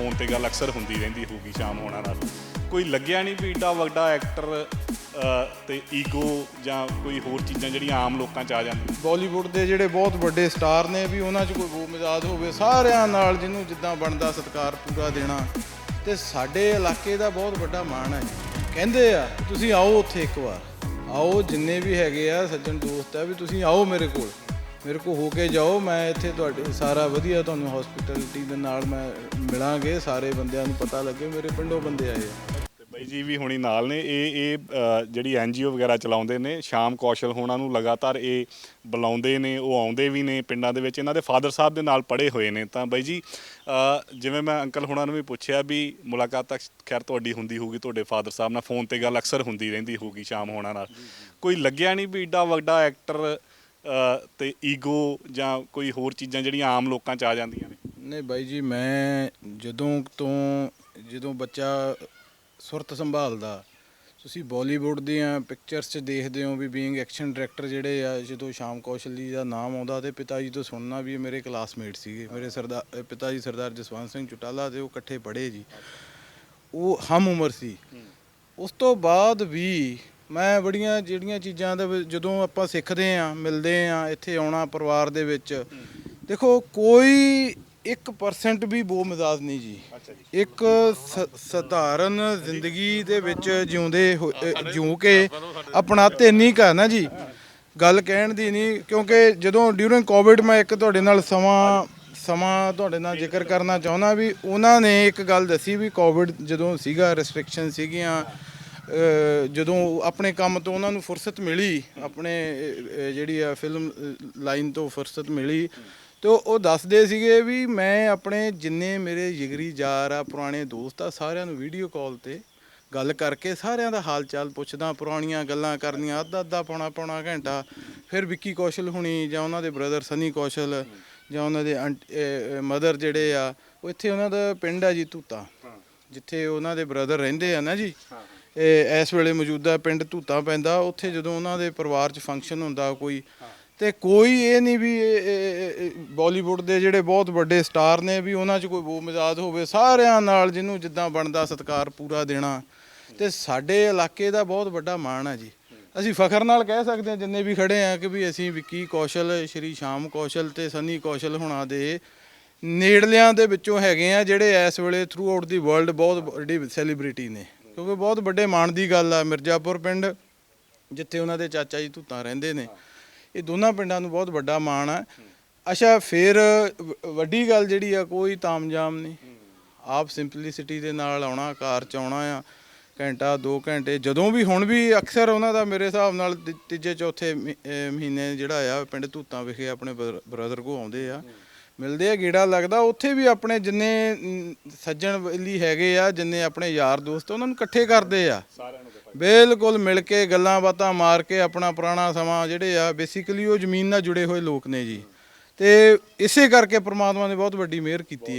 Phone ਤੇ ਗੱਲ ਅਕਸਰ ਹੁੰਦੀ ਰਹਿੰਦੀ ਹੋਊਗੀ ਸ਼ਾਮ ਹੋਣਾ ਨਾਲ। ਕੋਈ ਲੱਗਿਆ ਨਹੀਂ ਵੀ ਏਡਾ ਵੱਡਾ ਐਕਟਰ ਤੇ ਈਗੋ ਜਾਂ ਕੋਈ ਹੋਰ ਚੀਜ਼ਾਂ ਜਿਹੜੀਆਂ ਆਮ ਲੋਕਾਂ 'ਚ ਆ ਜਾਂਦੀਆਂ? ਬਾਲੀਵੁੱਡ ਦੇ ਜਿਹੜੇ ਬਹੁਤ ਵੱਡੇ ਸਟਾਰ ਨੇ, ਵੀ ਉਹਨਾਂ 'ਚ ਕੋਈ ਬੋ ਮਿਜ਼ਾਜ ਹੋਵੇ, ਸਾਰਿਆਂ ਨਾਲ ਜਿਹਨੂੰ ਜਿੱਦਾਂ ਬਣਦਾ ਸਤਿਕਾਰ ਪੂਰਾ ਦੇਣਾ। ਤੇ ਸਾਡੇ ਇਲਾਕੇ ਦਾ ਬਹੁਤ ਵੱਡਾ ਮਾਣ ਹੈ। ਕਹਿੰਦੇ ਆ, ਤੁਸੀਂ ਆਓ ਉੱਥੇ ਇੱਕ ਵਾਰ। ਆਓ ਜਿੰਨੇ ਵੀ ਹੈਗੇ ਆ, ਸੱਜਣ ਦੋਸਤ ਆ, ਵੀ ਤੁਸੀਂ ਆਓ ਮੇਰੇ ਕੋਲ। ਮੇਰੇ ਕੋਲ ਹੋ ਕੇ ਜਾਓ ਮੈਂ ਇੱਥੇ ਤੁਹਾਡੇ ਸਾਰਾ ਵਧੀਆ ਤੁਹਾਨੂੰ ਹਸਪਿਟੈਲਿਟੀ ਦੇ ਨਾਲ ਮੈਂ ਮਿਲਾਂਗੇ ਸਾਰੇ ਬੰਦਿਆਂ ਨੂੰ ਪਤਾ ਲੱਗੇ ਮੇਰੇ ਪਿੰਡੋਂ ਬੰਦੇ ਆਏ ਆ। ਤੇ ਬਾਈ ਜੀ ਵੀ ਹੁਣੀ ਨਾਲ ਨੇ ਇਹ ਇਹ ਜਿਹੜੀ ਐਨਜੀਓ ਵਗੈਰਾ ਚਲਾਉਂਦੇ ਨੇ ਸ਼ਾਮ ਕੌਸ਼ਲ ਹੋਣਾ ਨੂੰ ਲਗਾਤਾਰ ਇਹ ਬੁਲਾਉਂਦੇ ਨੇ ਉਹ ਆਉਂਦੇ ਵੀ ਨੇ ਪਿੰਡਾਂ ਦੇ ਵਿੱਚ ਇਹਨਾਂ ਦੇ ਫਾਦਰ ਸਾਹਿਬ ਦੇ ਨਾਲ ਪੜ੍ਹੇ ਹੋਏ ਨੇ। ਤਾਂ ਬਾਈ ਜੀ ਜਿਵੇਂ ਮੈਂ ਅੰਕਲ ਹੋਣਾ ਨੂੰ ਵੀ ਪੁੱਛਿਆ ਵੀ ਮੁਲਾਕਾਤ ਤਾਂ ਖੈਰ ਤੁਹਾਡੀ ਹੁੰਦੀ ਹੋਊਗੀ ਤੁਹਾਡੇ ਫਾਦਰ ਸਾਹਿਬ ਨਾਲ ਫੋਨ ਤੇ ਗੱਲ ਅਕਸਰ ਹੁੰਦੀ ਰਹਿੰਦੀ ਹੋਊਗੀ ਸ਼ਾਮ ਹੋਣਾ ਨਾਲ। ਕੋਈ ਲੱਗਿਆ ਨਹੀਂ ਵੀ ਏਡਾ ਵੱਡਾ ਐਕਟਰ ਤੇ ਈਗੋ ਜਾਂ ਕੋਈ ਹੋਰ ਚੀਜ਼ਾਂ ਜਿਹੜੀਆਂ ਆਮ ਲੋਕਾਂ 'ਚ ਆ ਜਾਂਦੀਆਂ ਨੇ? ਨਹੀਂ ਬਾਈ ਜੀ ਮੈਂ ਜਦੋਂ ਤੋਂ ਜਦੋਂ ਬੱਚਾ ਸੁਰਤ ਸੰਭਾਲਦਾ ਤੁਸੀਂ ਬਾਲੀਵੁੱਡ ਦੀਆਂ ਪਿਕਚਰਸ 'ਚ ਦੇਖਦੇ ਹੋ ਵੀ ਬੀਇੰਗ ਐਕਸ਼ਨ ਡਾਇਰੈਕਟਰ ਜਿਹੜੇ ਆ ਜਦੋਂ ਸ਼ਾਮ ਕੌਸ਼ਲ ਜੀ ਦਾ ਨਾਮ ਆਉਂਦਾ ਤੇ ਪਿਤਾ ਜੀ ਤੋਂ ਸੁਣਨਾ ਵੀ ਇਹ ਮੇਰੇ ਕਲਾਸਮੇਟ ਸੀਗੇ ਮੇਰੇ ਸਰਦਾਰ ਪਿਤਾ ਜੀ ਸਰਦਾਰ ਜਸਵੰਤ ਸਿੰਘ ਚੁਟਾਲਾ ਤੇ ਉਹ ਇਕੱਠੇ ਪੜ੍ਹੇ ਜੀ। ਉਹ ਹਮ ਉਮਰ ਸੀ। ਉਸ ਤੋਂ ਬਾਅਦ ਵੀ ਮੈਂ ਬੜੀਆਂ ਜਿਹੜੀਆਂ ਚੀਜ਼ਾਂ ਦਾ ਜਦੋਂ ਆਪਾਂ ਸਿੱਖਦੇ ਆਂ ਮਿਲਦੇ ਆਂ ਇੱਥੇ ਆਉਣਾ ਪਰਿਵਾਰ ਦੇ ਵਿੱਚ ਦੇਖੋ ਕੋਈ 1% ਵੀ ਬੋ ਮਿਜ਼ਾਜ ਨਹੀਂ ਜੀ। ਇੱਕ ਸਧਾਰਨ ਜ਼ਿੰਦਗੀ ਦੇ ਵਿੱਚ ਜਿਉਂਦੇ ਜਿਉਂ ਕੇ ਆਪਣਾ ਤੇ ਨਹੀਂ ਕਰਨਾ ਜੀ। ਗੱਲ ਕਹਿਣ ਦੀ ਨਹੀਂ ਕਿਉਂਕਿ ਜਦੋਂ ਡਿਊਰਿੰਗ ਕੋਵਿਡ ਮੈਂ ਇੱਕ ਤੁਹਾਡੇ ਨਾਲ ਸਮਾਂ ਸਮਾਂ ਤੁਹਾਡੇ ਨਾਲ ਜ਼ਿਕਰ ਕਰਨਾ ਚਾਹੁੰਦਾ ਵੀ ਉਹਨਾਂ ਨੇ ਇੱਕ ਗੱਲ ਦੱਸੀ ਵੀ ਕੋਵਿਡ ਜਦੋਂ ਸੀਗਾ ਰੈਸਟ੍ਰਿਕਸ਼ਨ ਸੀਗੀਆਂ ਜਦੋਂ ਆਪਣੇ ਕੰਮ ਤੋਂ ਉਹਨਾਂ ਨੂੰ ਫੁਰਸਤ ਮਿਲੀ, ਆਪਣੇ ਜਿਹੜੀ ਆ ਫਿਲਮ ਲਾਈਨ ਤੋਂ ਫੁਰਸਤ ਮਿਲੀ, ਤੇ ਉਹ ਦੱਸਦੇ ਸੀਗੇ ਵੀ ਮੈਂ ਆਪਣੇ ਜਿੰਨੇ ਮੇਰੇ ਜਿਗਰੀ ਯਾਰ ਆ, ਪੁਰਾਣੇ ਦੋਸਤ ਆ, ਸਾਰਿਆਂ ਨੂੰ ਵੀਡੀਓ ਕਾਲ ਤੇ ਗੱਲ ਕਰਕੇ ਸਾਰਿਆਂ ਦਾ ਹਾਲ ਚਾਲ ਪੁੱਛਦਾ, ਪੁਰਾਣੀਆਂ ਗੱਲਾਂ ਕਰਨੀਆਂ ਅੱਧਾ ਅੱਧਾ ਪੌਣਾ ਪੌਣਾ ਘੰਟਾ। ਫਿਰ ਵਿੱਕੀ ਕੌਸ਼ਲ ਹੁਣੀ ਜਾਂ ਉਹਨਾਂ ਦੇ ਬ੍ਰਦਰ ਸਨੀ ਕੌਸ਼ਲ ਜਾਂ ਉਹਨਾਂ ਦੇ ਮਦਰ ਜਿਹੜੇ ਆ, ਉਹ ਇੱਥੇ ਉਹਨਾਂ ਦਾ ਪਿੰਡ ਆ ਜੀ, ਧੂਤਾ। ਜਿੱਥੇ ਉਹਨਾਂ ਦੇ ਬ੍ਰਦਰ ਰਹਿੰਦੇ ਆ ਨਾ ਜੀ। ਇਸ ਵੇਲੇ ਮੌਜੂਦਾ ਪਿੰਡ ਧੂਤਾ ਪੈਂਦਾ, ਉੱਥੇ ਜਦੋਂ ਉਹਨਾਂ ਦੇ ਪਰਿਵਾਰ 'ਚ ਫੰਕਸ਼ਨ ਹੁੰਦਾ ਕੋਈ, ਤੇ ਕੋਈ ਇਹ ਨਹੀਂ ਵੀ ਬਾਲੀਵੁੱਡ ਦੇ ਜਿਹੜੇ ਬਹੁਤ ਵੱਡੇ ਸਟਾਰ ਨੇ ਵੀ ਉਹਨਾਂ 'ਚ ਕੋਈ ਬੋ ਮਿਜ਼ਾਜ ਹੋਵੇ, ਸਾਰਿਆਂ ਨਾਲ ਜਿਹਨੂੰ ਜਿੱਦਾਂ ਬਣਦਾ ਸਤਿਕਾਰ ਪੂਰਾ ਦੇਣਾ। ਤੇ ਸਾਡੇ ਇਲਾਕੇ ਦਾ ਬਹੁਤ ਵੱਡਾ ਮਾਣ ਆ ਜੀ। ਅਸੀਂ ਫਖਰ ਨਾਲ ਕਹਿ ਸਕਦੇ ਹਾਂ, ਜਿੰਨੇ ਵੀ ਖੜੇ ਆ ਕਿ ਵੀ ਅਸੀਂ ਵਿੱਕੀ ਕੌਸ਼ਲ, ਸ਼੍ਰੀ ਸ਼ਾਮ ਕੌਸ਼ਲ ਤੇ ਸਨੀ ਕੌਸ਼ਲ ਹੁਣਾਂ ਦੇ ਨੇੜਲਿਆਂ ਦੇ ਵਿੱਚੋਂ ਹੈਗੇ ਆ, ਜਿਹੜੇ ਇਸ ਵੇਲੇ ਥਰੂ ਆਊਟ ਦੀ ਵਰਲਡ ਬਹੁਤ ਵੱਡੀ ਸੈਲੀਬ੍ਰਿਟੀ ਨੇ। ਕਿਉਂਕਿ ਬਹੁਤ ਵੱਡੇ ਮਾਣ ਦੀ ਗੱਲ ਆ, ਮਿਰਜ਼ਾਪੁਰ ਪਿੰਡ, ਜਿੱਥੇ ਉਹਨਾਂ ਦੇ ਚਾਚਾ ਜੀ ਧੂਤਾਂ ਰਹਿੰਦੇ ਨੇ। ਇਹ ਦੋਨਾਂ ਪਿੰਡਾਂ ਨੂੰ ਬਹੁਤ ਵੱਡਾ ਮਾਣ ਆ। ਅੱਛਾ, ਫਿਰ ਵੱਡੀ ਗੱਲ ਜਿਹੜੀ ਆ, ਕੋਈ ਤਾਮਜਾਮ ਨਹੀਂ। ਆਪ ਸਿੰਪਲਿਸਿਟੀ ਦੇ ਨਾਲ ਆਉਣਾ, ਕਾਰ ਚ ਆਉਣਾ ਆ, ਘੰਟਾ 2 ਘੰਟੇ, ਜਦੋਂ ਵੀ ਹੁਣ ਵੀ ਅਕਸਰ ਉਹਨਾਂ ਦਾ ਮੇਰੇ ਹਿਸਾਬ ਨਾਲ ਤੀ- ਤੀਜੇ, ਚੌਥੇ ਮਹੀਨੇ ਜਿਹੜਾ ਆ, ਪਿੰਡ ਧੂਤਾਂ ਵਿਖੇ ਆਪਣੇ ਬ੍ਰਦਰ ਕੋ ਆਉਂਦੇ ਆ। ਮਿਲਦੇ ਆ ਗੇੜਾ ਲੱਗਦਾ। ਉੱਥੇ ਵੀ ਆਪਣੇ ਜਿੰਨੇ ਸੱਜਣ ਵੈਲੀ ਹੈਗੇ ਆ ਜਿੰਨੇ ਆਪਣੇ ਯਾਰ ਦੋਸਤ ਉਹਨਾਂ ਨੂੰ ਇਕੱਠੇ ਕਰਦੇ ਆ। ਬਿਲਕੁਲ ਮਿਲ ਕੇ ਗੱਲਾਂ ਬਾਤਾਂ ਮਾਰ ਕੇ ਆਪਣਾ ਪੁਰਾਣਾ ਸਮਾਂ ਜਿਹੜੇ ਆ ਬੇਸਿਕਲੀ ਉਹ ਜ਼ਮੀਨ ਨਾਲ ਜੁੜੇ ਹੋਏ ਲੋਕ ਨੇ ਜੀ। ਤੇ ਇਸੇ ਕਰਕੇ ਪ੍ਰਮਾਤਮਾ ਨੇ ਬਹੁਤ ਵੱਡੀ ਮਿਹਰ ਕੀਤੀ ਹੈ